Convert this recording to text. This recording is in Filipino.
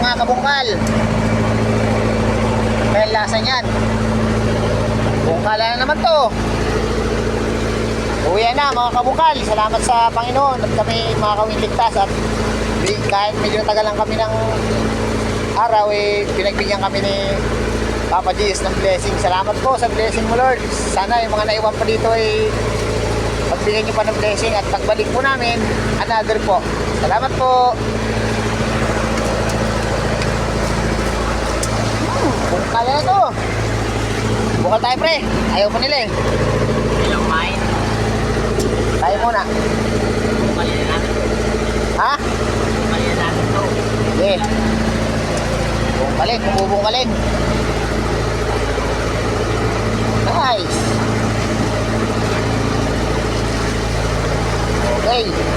mga kabungkal. Kaya lasa niyan. Bungkal na naman to. Uwi na mga kabungkal. Salamat sa Panginoon at kami mga kawinligtas at kahit medyo tagal lang kami ng araw eh pinagbigyan kami ni Papa Jesus ng blessing. Salamat po sa blessing mo Lord. Sana yung mga naiwan pa dito ay pagbigyan niyo pa ng blessing at pagbalik po namin, another po. Salamat po. Bukal na to. Bukal tayo pre. Ayaw pa nila eh. Ilang kumain. Tayo muna. Bumali na natin. Ha? Bumali na natin to. Sige. Bungkalin, bubungkalin. Nice. Okay.